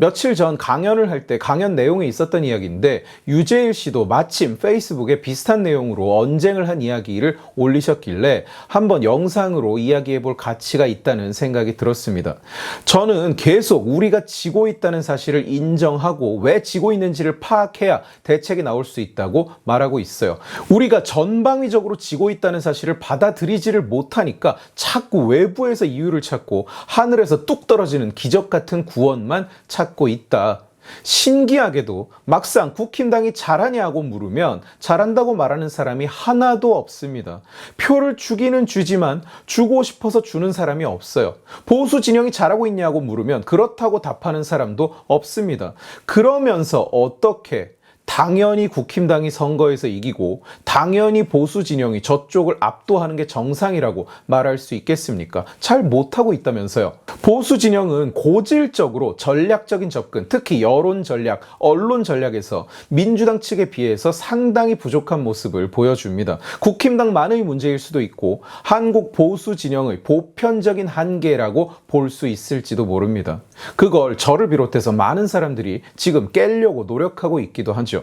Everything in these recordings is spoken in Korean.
며칠 전 강연을 할 때 강연 내용에 있었던 이야기인데 유재일 씨도 마침 페이스북에 비슷한 내용으로 언쟁을 한 이야기를 올리셨길래 한번 영상으로 이야기해 볼 가치가 있다는 생각이 들었습니다. 저는 계속 우리가 지고 있다는 사실을 인정하고 왜 지고 있는지를 파악해야 대책이 나올 수 있다고 말하고 있어요. 우리가 전방위적으로 지고 있다는 사실을 받아들이지를 못하니까 자꾸 외부에서 이유를 찾고 하늘에서 뚝 떨어지는 기적 같은 구원만 찾고 있다. 신기하게도 막상 국힘당이 잘하냐고 물으면 잘한다고 말하는 사람이 하나도 없습니다. 표를 주기는 주지만 주고 싶어서 주는 사람이 없어요. 보수 진영이 잘하고 있냐고 물으면 그렇다고 답하는 사람도 없습니다. 그러면서 어떻게 당연히 국힘당이 선거에서 이기고 당연히 보수 진영이 저쪽을 압도하는 게 정상이라고 말할 수 있겠습니까? 잘 못하고 있다면서요. 보수 진영은 고질적으로 전략적인 접근, 특히 여론 전략, 언론 전략에서 민주당 측에 비해서 상당히 부족한 모습을 보여줍니다. 국힘당만의 문제일 수도 있고 한국 보수 진영의 보편적인 한계라고 볼 수 있을지도 모릅니다. 그걸 저를 비롯해서 많은 사람들이 지금 깨려고 노력하고 있기도 하죠.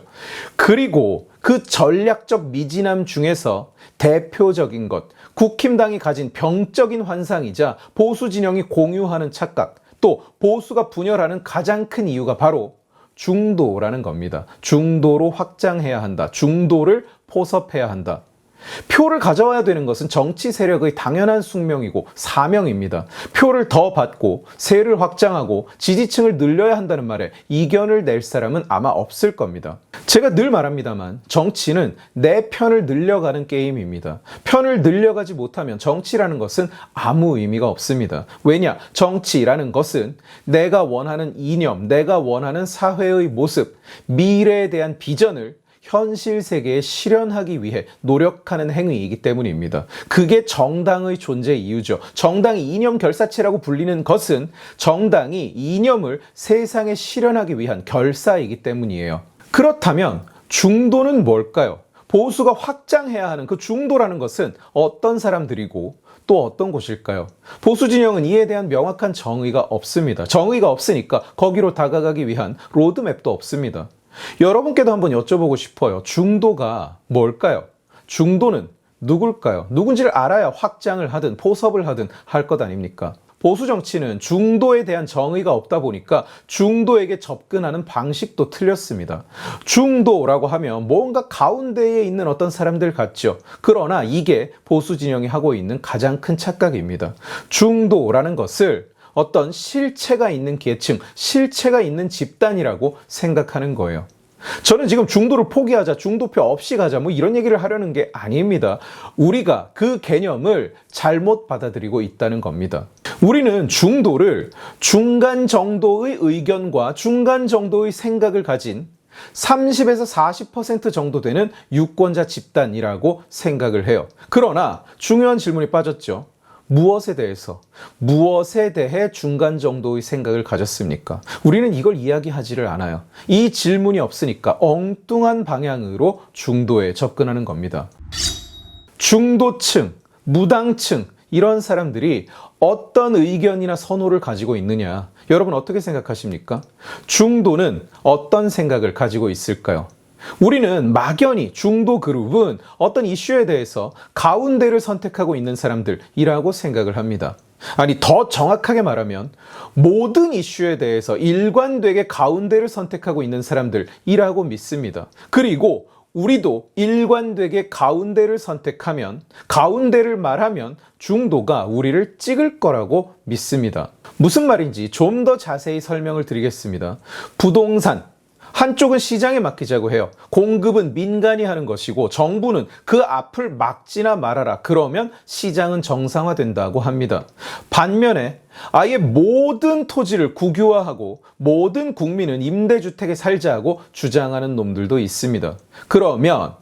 그리고 그 전략적 미진함 중에서 대표적인 것, 국힘당이 가진 병적인 환상이자 보수 진영이 공유하는 착각, 또 보수가 분열하는 가장 큰 이유가 바로 중도라는 겁니다. 중도로 확장해야 한다. 중도를 포섭해야 한다. 표를 가져와야 되는 것은 정치 세력의 당연한 숙명이고 사명입니다. 표를 더 받고 세를 확장하고 지지층을 늘려야 한다는 말에 이견을 낼 사람은 아마 없을 겁니다. 제가 늘 말합니다만 정치는 내 편을 늘려가는 게임입니다. 편을 늘려가지 못하면 정치라는 것은 아무 의미가 없습니다. 왜냐? 정치라는 것은 내가 원하는 이념, 내가 원하는 사회의 모습, 미래에 대한 비전을 현실 세계에 실현하기 위해 노력하는 행위이기 때문입니다. 그게 정당의 존재 이유죠. 정당이 이념 결사체라고 불리는 것은 정당이 이념을 세상에 실현하기 위한 결사이기 때문이에요. 그렇다면 중도는 뭘까요? 보수가 확장해야 하는 그 중도라는 것은 어떤 사람들이고 또 어떤 곳일까요? 보수 진영은 이에 대한 명확한 정의가 없습니다. 정의가 없으니까 거기로 다가가기 위한 로드맵도 없습니다. 여러분께도 한번 여쭤보고 싶어요. 중도가 뭘까요? 중도는 누굴까요? 누군지를 알아야 확장을 하든 포섭을 하든 할 것 아닙니까? 보수 정치는 중도에 대한 정의가 없다 보니까 중도에게 접근하는 방식도 틀렸습니다. 중도라고 하면 뭔가 가운데에 있는 어떤 사람들 같죠. 그러나 이게 보수 진영이 하고 있는 가장 큰 착각입니다. 중도라는 것을 어떤 실체가 있는 계층, 실체가 있는 집단이라고 생각하는 거예요. 저는 지금 중도를 포기하자, 중도표 없이 가자, 뭐 이런 얘기를 하려는 게 아닙니다. 우리가 그 개념을 잘못 받아들이고 있다는 겁니다. 우리는 중도를 중간 정도의 의견과 중간 정도의 생각을 가진 30에서 40% 정도 되는 유권자 집단이라고 생각을 해요. 그러나 중요한 질문이 빠졌죠. 무엇에 대해서, 무엇에 대해 중간 정도의 생각을 가졌습니까? 우리는 이걸 이야기하지를 않아요. 이 질문이 없으니까 엉뚱한 방향으로 중도에 접근하는 겁니다. 중도층, 무당층, 이런 사람들이 어떤 의견이나 선호를 가지고 있느냐. 여러분 어떻게 생각하십니까? 중도는 어떤 생각을 가지고 있을까요? 우리는 막연히 중도 그룹은 어떤 이슈에 대해서 가운데를 선택하고 있는 사람들이라고 생각을 합니다. 아니, 더 정확하게 말하면 모든 이슈에 대해서 일관되게 가운데를 선택하고 있는 사람들이라고 믿습니다. 그리고 우리도 일관되게 가운데를 선택하면, 가운데를 말하면 중도가 우리를 찍을 거라고 믿습니다. 무슨 말인지 좀 더 자세히 설명을 드리겠습니다. 부동산, 한쪽은 시장에 맡기자고 해요. 공급은 민간이 하는 것이고 정부는 그 앞을 막지나 말아라. 그러면 시장은 정상화된다고 합니다. 반면에 아예 모든 토지를 국유화하고 모든 국민은 임대주택에 살자고 주장하는 놈들도 있습니다. 그러면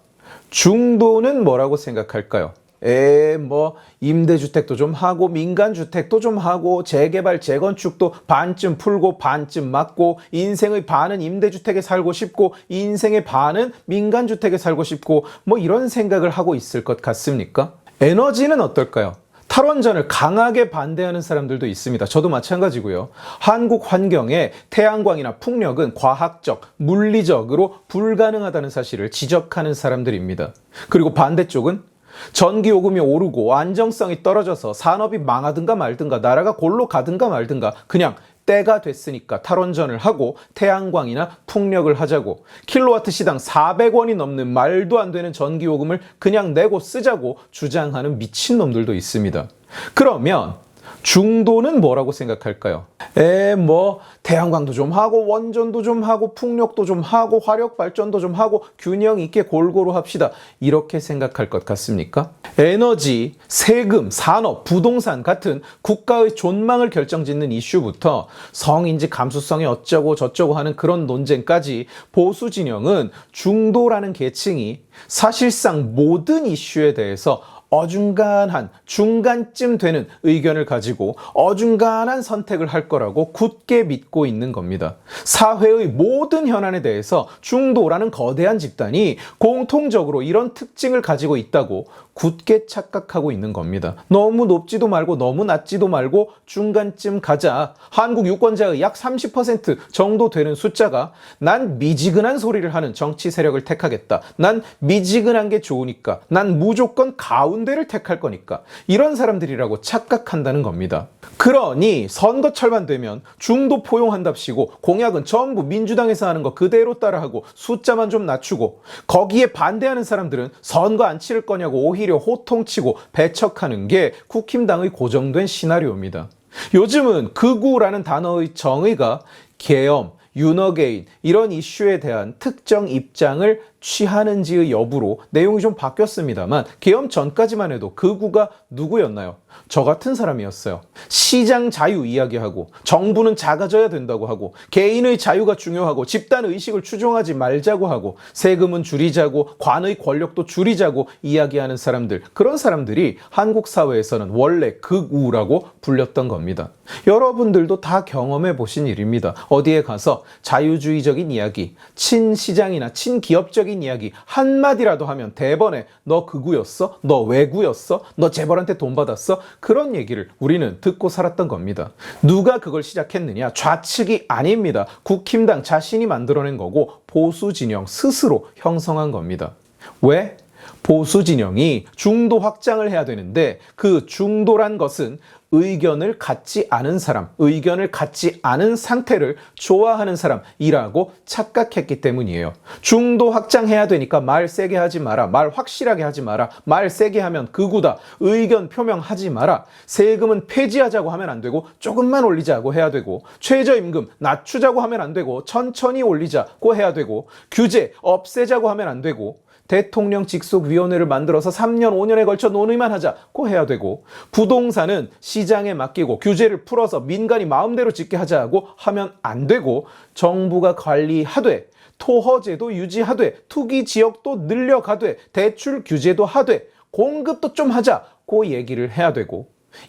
중도는 뭐라고 생각할까요? 에, 뭐, 임대주택도 좀 하고, 민간주택도 좀 하고, 재개발, 재건축도 반쯤 풀고, 반쯤 막고, 인생의 반은 임대주택에 살고 싶고, 인생의 반은 민간주택에 살고 싶고, 뭐 이런 생각을 하고 있을 것 같습니까? 에너지는 어떨까요? 탈원전을 강하게 반대하는 사람들도 있습니다. 저도 마찬가지고요. 한국 환경에 태양광이나 풍력은 과학적, 물리적으로 불가능하다는 사실을 지적하는 사람들입니다. 그리고 반대쪽은 전기 요금이 오르고 안정성이 떨어져서 산업이 망하든가 말든가 나라가 골로 가든가 말든가 그냥 때가 됐으니까 탈원전을 하고 태양광이나 풍력을 하자고 킬로와트 시당 400원이 넘는 말도 안 되는 전기 요금을 그냥 내고 쓰자고 주장하는 미친놈들도 있습니다. 그러면 중도는 뭐라고 생각할까요? 에, 뭐, 태양광도 좀 하고, 원전도 좀 하고, 풍력도 좀 하고, 화력 발전도 좀 하고, 균형 있게 골고루 합시다. 이렇게 생각할 것 같습니까? 에너지, 세금, 산업, 부동산 같은 국가의 존망을 결정짓는 이슈부터 성인지 감수성이 어쩌고 저쩌고 하는 그런 논쟁까지 보수 진영은 중도라는 계층이 사실상 모든 이슈에 대해서 어중간한 중간쯤 되는 의견을 가지고 어중간한 선택을 할 거라고 굳게 믿고 있는 겁니다. 사회의 모든 현안에 대해서 중도라는 거대한 집단이 공통적으로 이런 특징을 가지고 있다고 굳게 착각하고 있는 겁니다. 너무 높지도 말고 너무 낮지도 말고 중간쯤 가자. 한국 유권자의 약 30% 정도 되는 숫자가 난 미지근한 소리를 하는 정치 세력을 택하겠다. 난 미지근한 게 좋으니까. 난 무조건 가운 데를 택할 거니까. 이런 사람들이라고 착각한다는 겁니다. 그러니 선거철만 되면 중도 포용한답시고 공약은 전부 민주당에서 하는 거 그대로 따라하고 숫자만 좀 낮추고 거기에 반대하는 사람들은 선거 안 치를 거냐고 오히려 호통치고 배척하는 게 국힘당의 고정된 시나리오입니다. 요즘은 극우라는 단어의 정의가 계엄, 윤어게인 이런 이슈에 대한 특정 입장을 취하는지의 여부로 내용이 좀 바뀌었습니다만 계엄 전까지만 해도 극우가 누구였나요? 저 같은 사람이었어요. 시장 자유 이야기하고 정부는 작아져야 된다고 하고 개인의 자유가 중요하고 집단 의식을 추종하지 말자고 하고 세금은 줄이자고 관의 권력도 줄이자고 이야기하는 사람들 그런 사람들이 한국 사회에서는 원래 극우라고 불렸던 겁니다. 여러분들도 다 경험해 보신 일입니다. 어디에 가서 자유주의적인 이야기, 친시장이나 친기업적인 이야기 한마디라도 하면 대번에 너 극우였어? 너 외구였어? 너 재벌한테 돈 받았어? 그런 얘기를 우리는 듣고 살았던 겁니다. 누가 그걸 시작했느냐? 좌측이 아닙니다. 국힘당 자신이 만들어낸 거고 보수 진영 스스로 형성한 겁니다. 왜? 보수 진영이 중도 확장을 해야 되는데 그 중도란 것은 의견을 갖지 않은 사람, 의견을 갖지 않은 상태를 좋아하는 사람이라고 착각했기 때문이에요. 중도 확장해야 되니까 말 세게 하지 마라. 말 확실하게 하지 마라. 말 세게 하면 극우다. 의견 표명하지 마라. 세금은 폐지하자고 하면 안 되고 조금만 올리자고 해야 되고 최저임금 낮추자고 하면 안 되고 천천히 올리자고 해야 되고 규제 없애자고 하면 안 되고 대통령 직속위원회를 만들어서 3년, 5년에 걸쳐 논의만 하자 고 해야 되고. 부동산은 시장에 맡기고 규제를 풀어서 민간이 마음대로 짓게 하자고 하면 안 되고 정부가 관리하되 토허제도 유지하되 투기 지역도 늘려가되 대출 규제도 하되 공급도 좀 하자 고 얘기를 해야 되고.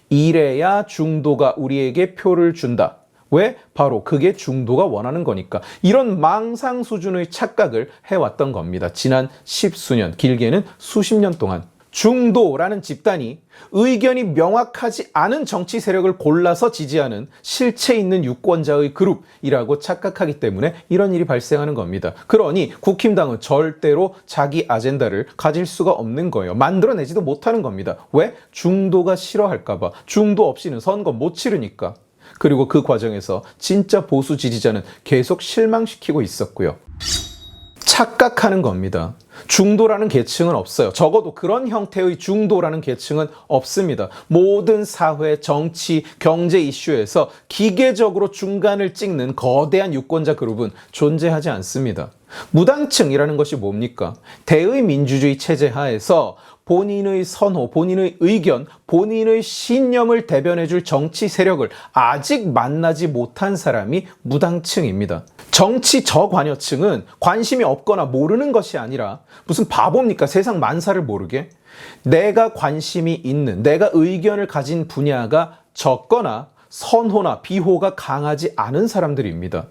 이래야 중도가 우리에게 표를 준다. 왜? 바로 그게 중도가 원하는 거니까. 이런 망상 수준의 착각을 해왔던 겁니다. 지난 십수년, 길게는 수십 년 동안. 중도라는 집단이 의견이 명확하지 않은 정치 세력을 골라서 지지하는 실체 있는 유권자의 그룹이라고 착각하기 때문에 이런 일이 발생하는 겁니다. 그러니 국힘당은 절대로 자기 아젠다를 가질 수가 없는 거예요. 만들어내지도 못하는 겁니다. 왜? 중도가 싫어할까봐. 중도 없이는 선거 못 치르니까. 그리고 그 과정에서 진짜 보수 지지자는 계속 실망시키고 있었고요. 착각하는 겁니다. 중도라는 계층은 없어요. 적어도 그런 형태의 중도라는 계층은 없습니다. 모든 사회, 정치, 경제 이슈에서 기계적으로 중간을 찍는 거대한 유권자 그룹은 존재하지 않습니다. 무당층이라는 것이 뭡니까? 대의 민주주의 체제 하에서 본인의 선호, 본인의 의견, 본인의 신념을 대변해 줄 정치 세력을 아직 만나지 못한 사람이 무당층입니다. 정치 저관여층은 관심이 없거나 모르는 것이 아니라 무슨 바보입니까? 세상 만사를 모르게? 내가 관심이 있는, 내가 의견을 가진 분야가 적거나 선호나 비호가 강하지 않은 사람들입니다.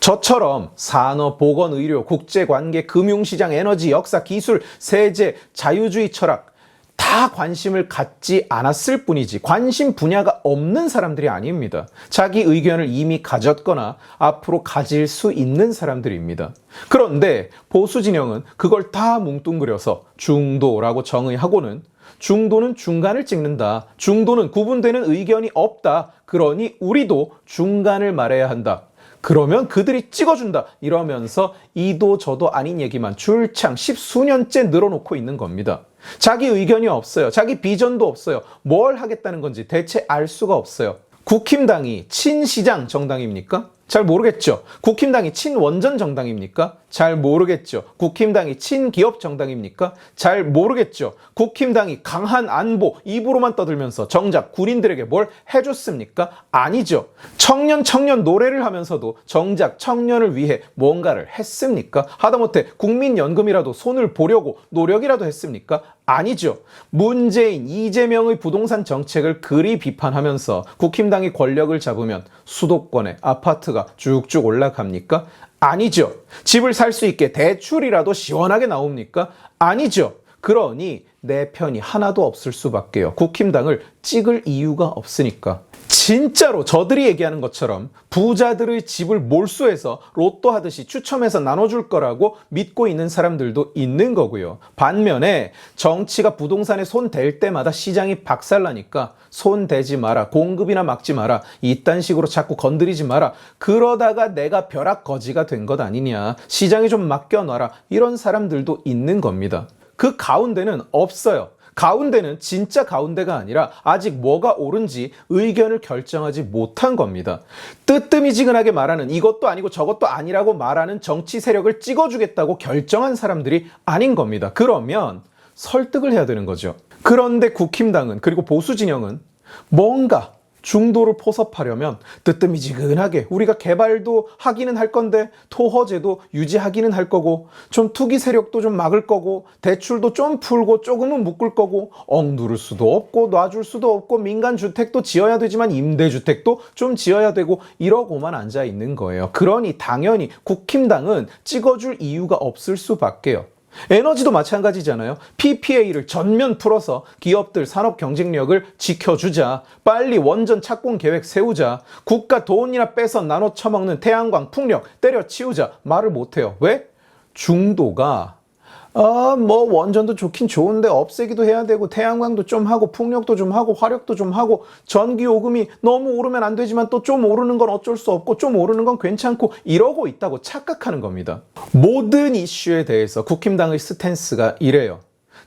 저처럼 산업, 보건, 의료, 국제관계, 금융시장, 에너지, 역사, 기술, 세제, 자유주의 철학 다다 관심을 갖지 않았을 뿐이지 관심 분야가 없는 사람들이 아닙니다. 자기 의견을 이미 가졌거나 앞으로 가질 수 있는 사람들입니다. 그런데 보수 진영은 그걸 다 뭉뚱그려서 중도라고 정의하고는 중도는 중간을 찍는다. 중도는 구분되는 의견이 없다. 그러니 우리도 중간을 말해야 한다. 그러면 그들이 찍어준다. 이러면서 이도 저도 아닌 얘기만 줄창 십수년째 늘어놓고 있는 겁니다. 자기 의견이 없어요. 자기 비전도 없어요. 뭘 하겠다는 건지 대체 알 수가 없어요. 국힘당이 친시장 정당입니까? 잘 모르겠죠. 국힘당이 친원전 정당입니까? 잘 모르겠죠. 국힘당이 친기업 정당입니까? 잘 모르겠죠. 국힘당이 강한 안보 입으로만 떠들면서 정작 군인들에게 뭘 해줬습니까? 아니죠. 청년 청년 노래를 하면서도 정작 청년을 위해 뭔가를 했습니까? 하다못해 국민연금이라도 손을 보려고 노력이라도 했습니까? 아니죠. 문재인, 이재명의 부동산 정책을 그리 비판하면서 국힘당이 권력을 잡으면 수도권의 아파트가 쭉쭉 올라갑니까? 아니죠. 집을 살 수 있게 대출이라도 시원하게 나옵니까? 아니죠. 그러니 내 편이 하나도 없을 수밖에요. 국힘당을 찍을 이유가 없으니까. 진짜로 저들이 얘기하는 것처럼 부자들의 집을 몰수해서 로또 하듯이 추첨해서 나눠줄 거라고 믿고 있는 사람들도 있는 거고요. 반면에 정치가 부동산에 손 댈 때마다 시장이 박살나니까 손 대지 마라, 공급이나 막지 마라, 이딴 식으로 자꾸 건드리지 마라. 그러다가 내가 벼락 거지가 된 것 아니냐. 시장에 좀 맡겨놔라. 이런 사람들도 있는 겁니다. 그 가운데는 없어요. 가운데는 진짜 가운데가 아니라 아직 뭐가 옳은지 의견을 결정하지 못한 겁니다. 뜨뜨미지근하게 말하는 이것도 아니고 저것도 아니라고 말하는 정치 세력을 찍어주겠다고 결정한 사람들이 아닌 겁니다. 그러면 설득을 해야 되는 거죠. 그런데 국힘당은 그리고 보수 진영은 뭔가 중도를 포섭하려면 뜨뜨미지근하게 우리가 개발도 하기는 할 건데 토허제도 유지하기는 할 거고 좀 투기 세력도 좀 막을 거고 대출도 좀 풀고 조금은 묶을 거고 억누를 수도 없고 놔줄 수도 없고 민간 주택도 지어야 되지만 임대 주택도 좀 지어야 되고 이러고만 앉아 있는 거예요. 그러니 당연히 국힘당은 찍어줄 이유가 없을 수밖에요. 에너지도 마찬가지잖아요. PPA를 전면 풀어서 기업들 산업 경쟁력을 지켜주자. 빨리 원전 착공 계획 세우자. 국가 돈이나 빼서 나눠 처먹는 태양광 풍력 때려치우자. 말을 못해요. 왜? 중도가 아, 뭐 원전도 좋긴 좋은데 없애기도 해야 되고 태양광도 좀 하고 풍력도 좀 하고 화력도 좀 하고 전기 요금이 너무 오르면 안 되지만 또 좀 오르는 건 어쩔 수 없고 좀 오르는 건 괜찮고 이러고 있다고 착각하는 겁니다. 모든 이슈에 대해서 국힘당의 스탠스가 이래요.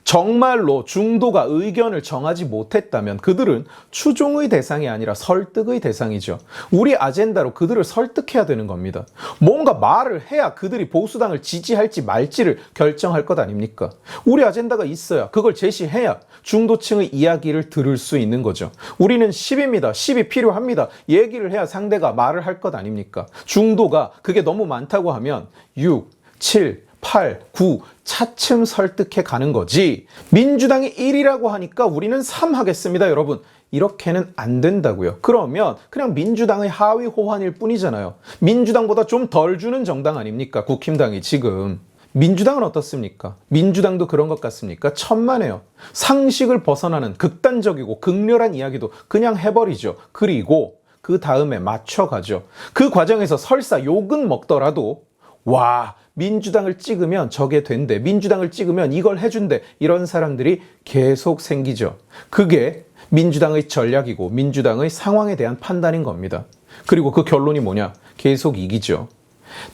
정말로 중도가 의견을 정하지 못했다면 그들은 추종의 대상이 아니라 설득의 대상이죠. 우리 아젠다로 그들을 설득해야 되는 겁니다. 뭔가 말을 해야 그들이 보수당을 지지할지 말지를 결정할 것 아닙니까? 우리 아젠다가 있어야 그걸 제시해야 중도층의 이야기를 들을 수 있는 거죠. 우리는 10입니다. 10이 필요합니다. 얘기를 해야 상대가 말을 할 것 아닙니까? 중도가 그게 너무 많다고 하면 6, 7, 8, 9 차츰 설득해 가는 거지. 민주당이 1이라고 하니까 우리는 3 하겠습니다, 여러분. 이렇게는 안 된다고요. 그러면 그냥 민주당의 하위 호환일 뿐이잖아요. 민주당보다 좀 덜 주는 정당 아닙니까? 국힘당이 지금. 민주당은 어떻습니까? 민주당도 그런 것 같습니까? 천만에요. 상식을 벗어나는 극단적이고 극렬한 이야기도 그냥 해버리죠. 그리고 그 다음에 맞춰가죠. 그 과정에서 설사 욕은 먹더라도 와, 민주당을 찍으면 저게 된대. 민주당을 찍으면 이걸 해준대. 이런 사람들이 계속 생기죠. 그게 민주당의 전략이고 민주당의 상황에 대한 판단인 겁니다. 그리고 그 결론이 뭐냐? 계속 이기죠.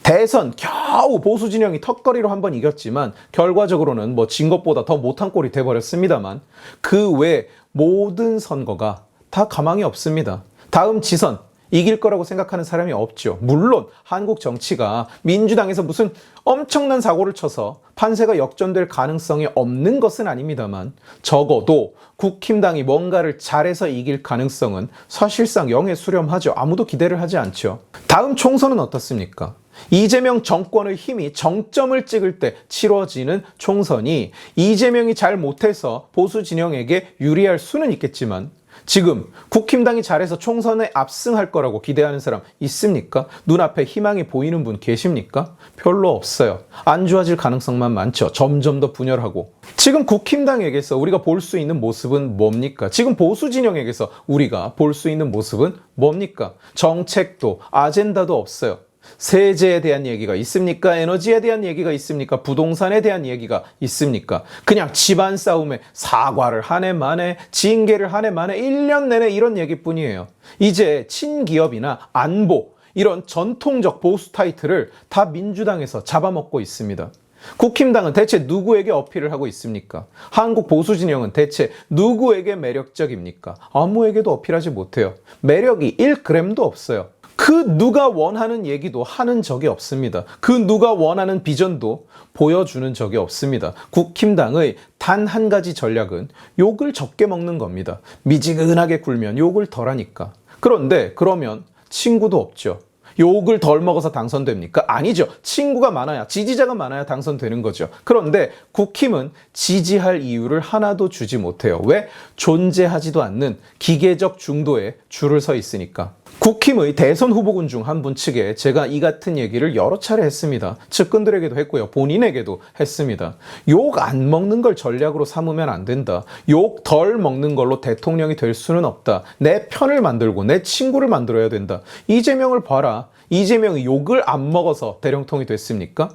대선 겨우 보수 진영이 턱걸이로 한 번 이겼지만 결과적으로는 뭐 진 것보다 더 못한 꼴이 돼버렸습니다만 그 외 모든 선거가 다 가망이 없습니다. 다음 지선 이길 거라고 생각하는 사람이 없죠. 물론 한국 정치가 민주당에서 무슨 엄청난 사고를 쳐서 판세가 역전될 가능성이 없는 것은 아닙니다만 적어도 국힘당이 뭔가를 잘해서 이길 가능성은 사실상 영에 수렴하죠. 아무도 기대를 하지 않죠. 다음 총선은 어떻습니까? 이재명 정권의 힘이 정점을 찍을 때 치러지는 총선이 이재명이 잘 못해서 보수 진영에게 유리할 수는 있겠지만 지금 국힘당이 잘해서 총선에 압승할 거라고 기대하는 사람 있습니까? 눈앞에 희망이 보이는 분 계십니까? 별로 없어요. 안 좋아질 가능성만 많죠. 점점 더 분열하고. 지금 국힘당에게서 우리가 볼 수 있는 모습은 뭡니까? 지금 보수 진영에게서 우리가 볼 수 있는 모습은 뭡니까? 정책도 아젠다도 없어요. 세제에 대한 얘기가 있습니까? 에너지에 대한 얘기가 있습니까? 부동산에 대한 얘기가 있습니까? 그냥 집안 싸움에 사과를 한 해 만에, 징계를 한 해 만에 1년 내내 이런 얘기뿐이에요. 이제 친기업이나 안보, 이런 전통적 보수 타이틀을 다 민주당에서 잡아먹고 있습니다. 국힘당은 대체 누구에게 어필을 하고 있습니까? 한국 보수 진영은 대체 누구에게 매력적입니까? 아무에게도 어필하지 못해요. 매력이 1g도 없어요. 그 누가 원하는 얘기도 하는 적이 없습니다. 그 누가 원하는 비전도 보여주는 적이 없습니다. 국힘당의 단 한 가지 전략은 욕을 적게 먹는 겁니다. 미지근하게 굴면 욕을 덜 하니까. 그런데 그러면 친구도 없죠. 욕을 덜 먹어서 당선됩니까? 아니죠. 친구가 많아야, 지지자가 많아야 당선되는 거죠. 그런데 국힘은 지지할 이유를 하나도 주지 못해요. 왜? 존재하지도 않는 기계적 중도에 줄을 서 있으니까. 국힘의 대선 후보군 중 한 분 측에 제가 이 같은 얘기를 여러 차례 했습니다. 측근들에게도 했고요. 본인에게도 했습니다. 욕 안 먹는 걸 전략으로 삼으면 안 된다. 욕 덜 먹는 걸로 대통령이 될 수는 없다. 내 편을 만들고 내 친구를 만들어야 된다. 이재명을 봐라. 이재명이 욕을 안 먹어서 대령통이 됐습니까?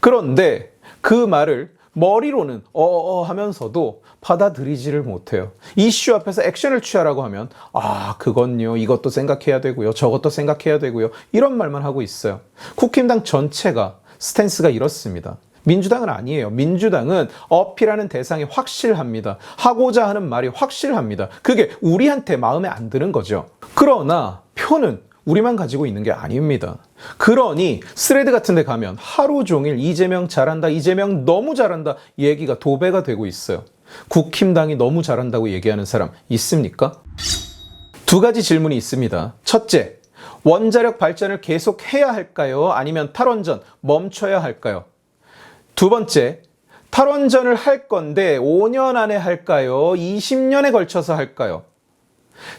그런데 그 말을 머리로는 어어 하면서도 받아들이지를 못해요. 이슈 앞에서 액션을 취하라고 하면 아 그건요 이것도 생각해야 되고요 저것도 생각해야 되고요 이런 말만 하고 있어요. 국힘당 전체가 스탠스가 이렇습니다. 민주당은 아니에요. 민주당은 어필하는 대상이 확실합니다. 하고자 하는 말이 확실합니다. 그게 우리한테 마음에 안 드는 거죠. 그러나 표는 우리만 가지고 있는 게 아닙니다. 그러니 스레드 같은 데 가면 하루 종일 이재명 잘한다, 이재명 너무 잘한다 얘기가 도배가 되고 있어요. 국힘당이 너무 잘한다고 얘기하는 사람 있습니까? 두 가지 질문이 있습니다. 첫째, 원자력 발전을 계속 해야 할까요? 아니면 탈원전 멈춰야 할까요? 두 번째, 탈원전을 할 건데 5년 안에 할까요? 20년에 걸쳐서 할까요?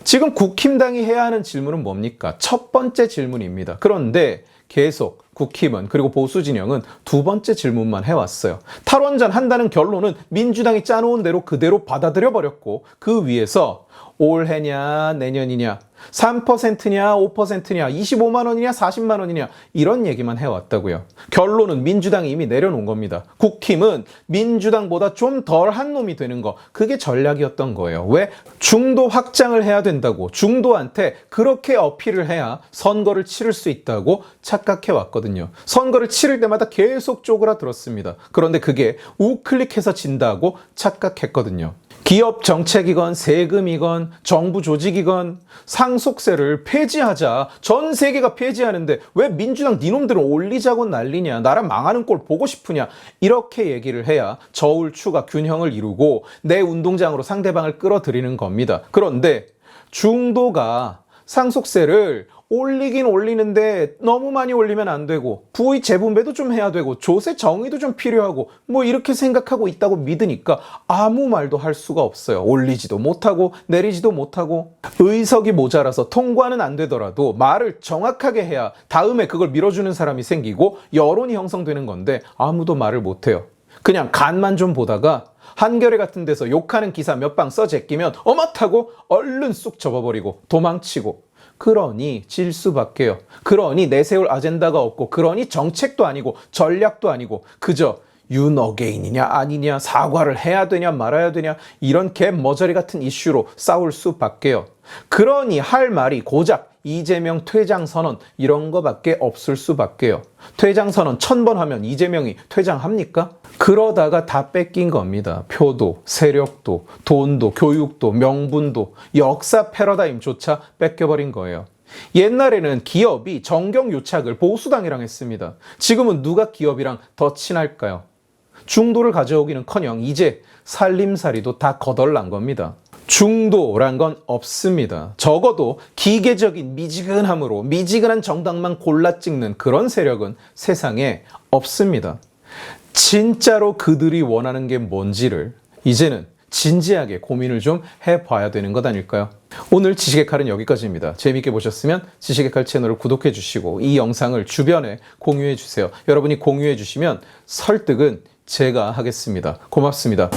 지금 국힘당이 해야 하는 질문은 뭡니까? 첫 번째 질문입니다. 그런데 계속 국힘은 그리고 보수 진영은 두 번째 질문만 해왔어요. 탈원전 한다는 결론은 민주당이 짜놓은 대로 그대로 받아들여 버렸고 그 위에서 올해냐 내년이냐 3%냐 5%냐 25만 원이냐 40만 원이냐 이런 얘기만 해왔다고요. 결론은 민주당이 이미 내려놓은 겁니다. 국힘은 민주당보다 좀 덜 한 놈이 되는 거 그게 전략이었던 거예요. 왜? 중도 확장을 해야 된다고 중도한테 그렇게 어필을 해야 선거를 치를 수 있다고 착각해 왔거든요. 선거를 치를 때마다 계속 쪼그라들었습니다. 그런데 그게 우클릭해서 진다고 착각했거든요. 기업 정책이건 세금이건 정부 조직이건 상속세를 폐지하자. 전 세계가 폐지하는데 왜 민주당 니놈들은 올리자고 난리냐? 나라 망하는 꼴 보고 싶으냐? 이렇게 얘기를 해야 저울 추가 균형을 이루고 내 운동장으로 상대방을 끌어들이는 겁니다. 그런데 중도가 상속세를 올리긴 올리는데 너무 많이 올리면 안 되고 부의 재분배도 좀 해야 되고 조세 정의도 좀 필요하고 뭐 이렇게 생각하고 있다고 믿으니까 아무 말도 할 수가 없어요. 올리지도 못하고 내리지도 못하고 의석이 모자라서 통과는 안 되더라도 말을 정확하게 해야 다음에 그걸 밀어주는 사람이 생기고 여론이 형성되는 건데 아무도 말을 못해요. 그냥 간만 좀 보다가 한겨레 같은 데서 욕하는 기사 몇 방 써제끼면 어뭇하고 얼른 쑥 접어버리고 도망치고 그러니 질 수밖에요. 그러니 내세울 아젠다가 없고 그러니 정책도 아니고 전략도 아니고 그저 윤어게인이냐 아니냐 사과를 해야 되냐 말아야 되냐 이런 개 머저리 같은 이슈로 싸울 수밖에요. 그러니 할 말이 고작 이재명 퇴장 선언 이런 거밖에 없을 수밖에요. 퇴장 선언 천 번 하면 이재명이 퇴장합니까? 그러다가 다 뺏긴 겁니다. 표도, 세력도, 돈도, 교육도, 명분도, 역사 패러다임조차 뺏겨버린 거예요. 옛날에는 기업이 정경 유착을 보수당이랑 했습니다. 지금은 누가 기업이랑 더 친할까요? 중도를 가져오기는 커녕 이제 살림살이도 다 거덜난 겁니다. 중도란 건 없습니다. 적어도 기계적인 미지근함으로 미지근한 정당만 골라 찍는 그런 세력은 세상에 없습니다. 진짜로 그들이 원하는 게 뭔지를 이제는 진지하게 고민을 좀 해봐야 되는 것 아닐까요? 오늘 지식의 칼은 여기까지입니다. 재밌게 보셨으면 지식의 칼 채널을 구독해 주시고 이 영상을 주변에 공유해 주세요. 여러분이 공유해 주시면 설득은 제가 하겠습니다. 고맙습니다.